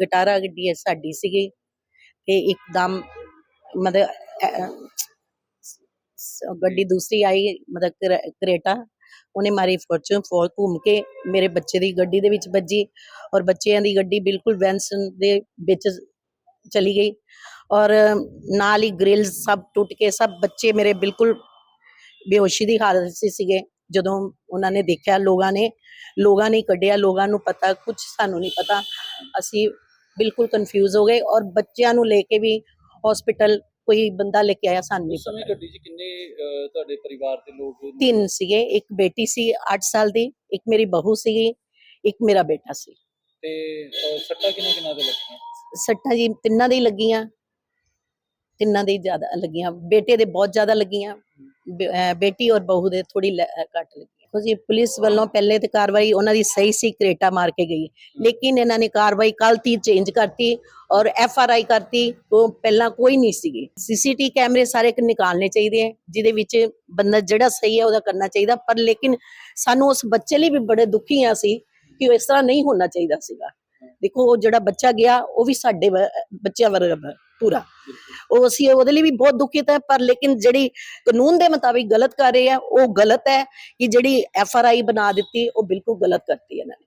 ਗਟਾਰਾ ਗੱਡੀ ਸਾਡੀ ਸੀਗੀ ਤੇ ਇੱਕਦਮ ਮਤਲਬ ਗੱਡੀ ਦੂਸਰੀ ਆਈ, ਮਤਲਬ ਕਰੇਟਾ। ਉਹਨੇ ਮਾਰੀ ਫੋਰਚੂਨ ਫੋਰ ਘੁੰਮ ਕੇ ਮੇਰੇ ਬੱਚੇ ਦੀ ਗੱਡੀ ਦੇ ਵਿੱਚ ਵੱਜੀ ਔਰ ਬੱਚਿਆਂ ਦੀ ਗੱਡੀ ਬਿਲਕੁਲ ਵੈਂਸਨ ਦੇ ਵਿੱਚ ਚਲੀ ਗਈ ਔਰ ਨਾਲ ਹੀ ਗ੍ਰਿਲ ਸਭ ਟੁੱਟ ਕੇ ਸਭ ਬੱਚੇ ਮੇਰੇ ਬਿਲਕੁਲ ਬੇਹੋਸ਼ੀ ਦੀ ਹਾਲਤ 'ਚ ਸੀਗੇ। ਜਦੋਂ ਉਹਨਾਂ ਨੇ ਦੇਖਿਆ, ਲੋਕਾਂ ਨੇ ਲੋਕਾਂ ਨੇ ਕੱਢਿਆ, ਲੋਕਾਂ ਨੂੰ ਪਤਾ ਕੁਝ ਸਾਨੂੰ ਨਹੀਂ ਪਤਾ। ਅਸੀਂ ਬਿਲਕੁਲ ਕਨਫਿਊਜ਼ ਹੋ ਗਏ ਔਰ ਬੱਚਿਆਂ ਨੂੰ ਲੈ ਕੇ ਵੀ ਹਸਪੀਟਲ ਕੋਈ ਬੰਦਾ ਲੈ ਕੇ ਆਇਆ ਸਾਨੂੰ ਨਹੀਂ ਸਮੇਂ ਗੱਡੀ 'ਚ ਕਿੰਨੇ ਤੁਹਾਡੇ ਪਰਿਵਾਰ ਦੇ ਲੋਕ ਤਿੰਨ ਸੀਗੇ ਇੱਕ ਬੇਟੀ ਸੀ 8 ਸਾਲ ਦੀ ਇੱਕ ਮੇਰੀ ਬਹੂ ਸੀਗੀ ਇੱਕ ਮੇਰਾ ਬੇਟਾ ਸੀ। ਤੇ ਸੱਟਾਂ ਕਿੰਨਾ ਕਿੰਨਾ ਦੇ ਲੱਗੀਆਂ? ਸੱਟਾਂ ਜੀ ਤਿੰਨਾਂ ਦੇ ਹੀ ਲੱਗੀਆਂ। ਤਿੰਨਾਂ ਦੇ ਹੀ ਜ਼ਿਆਦਾ ਲੱਗੀਆਂ। ਬੇਟੇ ਦੇ ਬਹੁਤ ਜ਼ਿਆਦਾ ਲੱਗੀਆਂ। ਬੇਟੀ ਔਰ ਬਹੂ ਦੇ ਥੋੜੀ ਘੱਟ ਲੱਗੀ ਦੇਖੋ ਜੀ ਪੁਲਿਸ ਵੱਲੋਂ ਪਹਿਲੇ ਤੇ ਕਾਰਵਾਈ ਉਹਨਾਂ ਦੀ ਸਹੀ ਸੀ ਕਰੇਟਾ ਮਾਰ ਕੇ ਗਈ ਲੇਕਿਨ ਇਹਨਾਂ ਨੇ ਕਾਰਵਾਈ ਕੱਲ ਤੀ ਚੇਂਜ ਕਰਤੀ ਔਰ ਐਫ ਆਰ ਆਈ ਕਰਤੀ ਉਹ ਪਹਿਲਾਂ ਕੋਈ ਨਹੀਂ ਸੀਗੀ। ਸੀਸੀਟੀ ਕੈਮਰੇ ਸਾਰੇ ਨਿਕਾਲਣੇ ਚਾਹੀਦੇ ਹੈ ਜਿਹਦੇ ਵਿੱਚ ਬੰਦਾ ਜਿਹੜਾ ਸਹੀ ਹੈ ਉਹਦਾ ਕਰਨਾ ਚਾਹੀਦਾ। ਪਰ ਲੇਕਿਨ ਸਾਨੂੰ ਉਸ ਬੱਚੇ ਲਈ ਵੀ ਬੜੇ ਦੁਖੀ ਆ ਸੀ ਕਿ ਉਹ ਇਸ ਤਰ੍ਹਾਂ ਨਹੀਂ ਹੋਣਾ ਚਾਹੀਦਾ ਸੀਗਾ। ਦੇਖੋ ਉਹ ਜਿਹੜਾ ਬੱਚਾ ਗਿਆ ਉਹ ਵੀ ਸਾਡੇ ਬੱਚਿਆਂ ਵਰਗਾ ਪੂਰਾ। ਉਹ ਅਸੀਂ ਉਹਦੇ ਲਈ ਵੀ ਬਹੁਤ ਦੁਖਿਤ ਹੈ, ਪਰ ਲੇਕਿਨ ਜਿਹੜੀ ਕਾਨੂੰਨ ਦੇ ਮੁਤਾਬਿਕ ਗਲਤ ਕਰ ਰਹੇ ਆ, ਉਹ ਗਲਤ ਹੈ ਕਿ ਜਿਹੜੀ ਐਫ ਆਰ ਆਈ ਬਣਾ ਦਿੱਤੀ, ਉਹ ਬਿਲਕੁਲ ਗਲਤ ਕਰਤੀ ਇਹਨਾਂ ਨੇ।